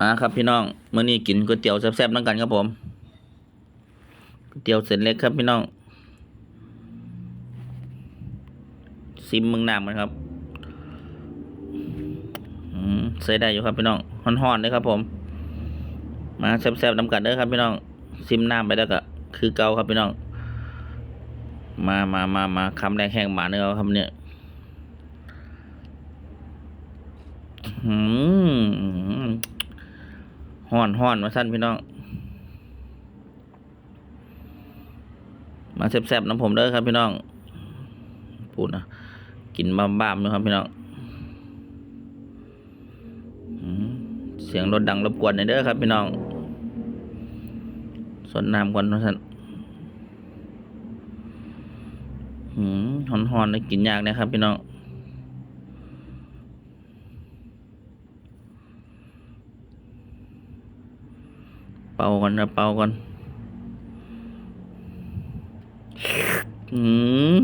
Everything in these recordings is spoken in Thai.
อ่าครับพี่น้องเมื้อนี้กินก๋วยเตี๋ยวแซ่บๆนั่งกันครับผมก๋วยเตี๋ยวเส้นเล็กครับพี่น้องซิมมึงน้ำกันครับอืมใส่ได้อยู่ครับพี่น้องฮ้อนๆเลยครับผม มาแซ่บๆน้ำกันเด้อครับพี่น้องซิมน้ำไปแล้วก็คือเกาครับพี่น้อง มามามามาคำแรกแห้งหมาเนื้อครับเนี่ยอืม ห่อนห่อนมาสั้นพี่น้อง มาแซ่บๆน้ำผมเด้อครับพี่น้องพูดนะกินบ้ามๆนะครับพี่น้องเสียงรถดังรบกวนหน่อยเด้อครับพี่น้องสนน้ำก่อนนะท่านหืมหอนๆเลยกินยากนะครับพี่น้อง เป่าก่อนนะเป่าก่อนอื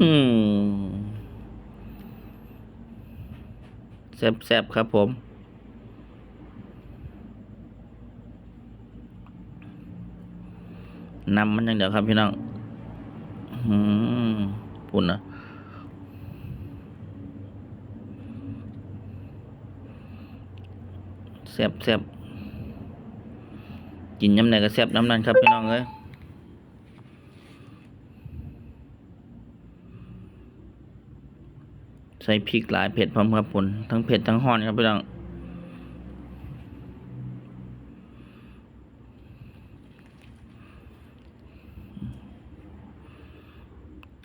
มแซบๆครับผมนำมันย่างเดียวครับพี่น้องอืมปุ่นนะแซบแซบ กินย้ำไหนก็แซ่บน้ำนั้นครับพี่น้องเอ้ยใส่พริกหลายเผ็ดพร้อมครับปุ่นทั้งเผ็ดทั้งห้อนครับพี่น้อง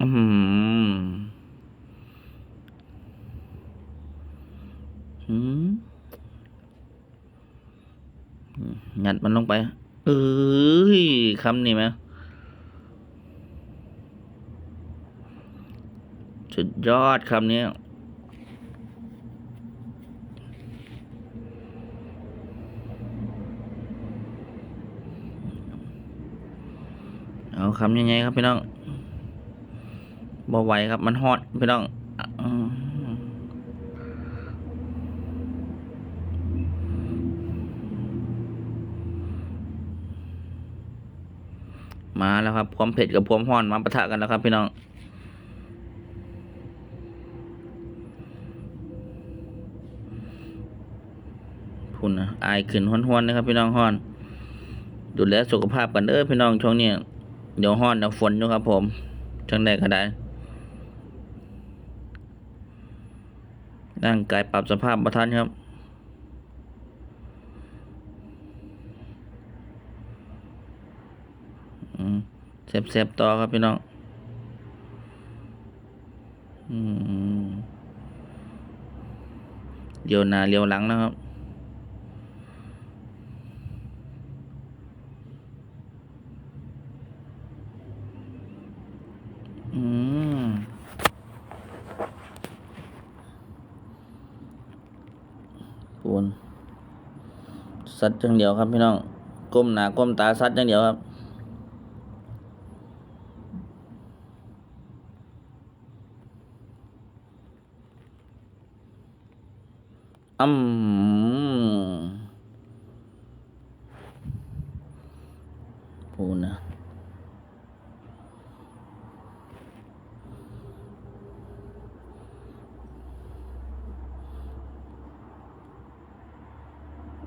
อืมอืมงัดมันลงไป เอ้ยคำนี้ไหมสุดยอดคำนี้เอาคำยังไงครับพี่น้องบ่ไหวครับ มันฮอดพี่น้องอะอื มาแล้วครับความเผ็ดกับความฮ้อนมาปะทะกันแล้วครับ พี่น้องพุ่นนะอายขึ้นห้อนๆนะครับ พี่น้องฮ้อน ดูแลสุขภาพกันเด้อพี่น้องช่วงนี้เดี๋ยวฮ้อนเดี๋ยวฝนอยู่ครับ ผมจังใดก็ได้ร่างกายปรับสภาพประทันครับ อืม เสบๆต่อครับพี่น้องเลี้ยวหน้าเลี้ยวหลังนะครับ อืมปูนสัดอย่างเดียวครับพี่น้อง ก้มหน้าก้มตาสัดอย่างเดียวครับ อืมปูนะ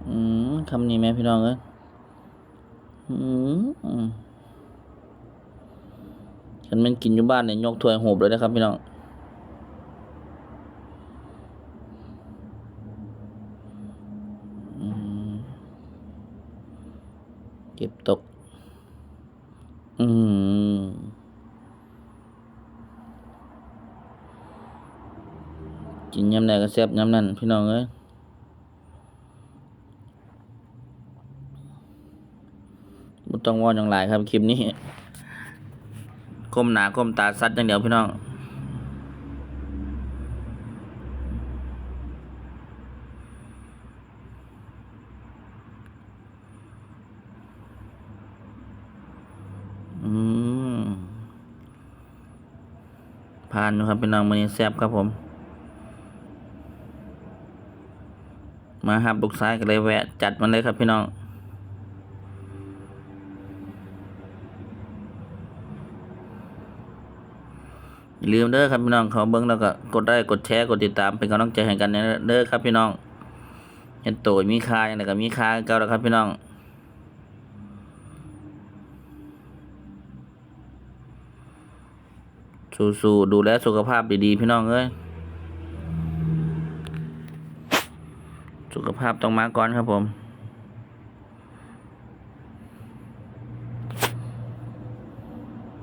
อืมคำนี้ไหมพี่น้องเอ้ยอืมอืมฉันมันกินอยู่บ้านเนี่ยยกถ้วยโหบเลยนะครับพี่น้อง เก็บตก อืมกินยำไหนก็แซ่บยำนั้นพี่น้องเอ้ยบ่ต้องวอนอย่างหลายครับคลิปนี้ก้มหนาก้มตาซัดอย่างเดียวพี่น้อง ผ่านอยู่ครับพี่น้องมือนี้แซบครับผม มาหับลูกซ้ายก็เลยแวะ จัดมันเลยครับพี่น้องอย่าลืมเด้อครับพี่น้องเขาเบิ้งแล้วก็กดไลค์กดแชร์กดติดตามเป็นกำลังใจให้กันเด้อครับพี่น้องเห็นโตยมีค่าอย่างไรก็มีค่าเก่าแล้วครับพี่น้อง สู้ๆดูแลสุขภาพดีๆ พี่น้องเอ้ยสุขภาพต้องมาก่อนครับผม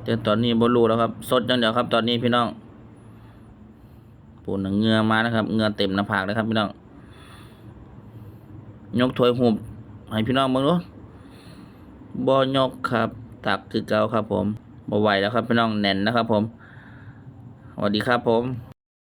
แต่ตอนนี้บรูแล้วครับ สดอย่างเดียวครับ ตอนนี้พี่น้องปูนเงือมานะครับเงือเต็มหน้าผากเลยครับ พี่น้อง ยกถ้วยหุบให้พี่น้องบิ่งดูบ่ยกครับ ตักคือเก่าครับ ผมบ่ไหวแล้วครับ พี่น้องแน่นนะครับ ผม สวัสดีครับผม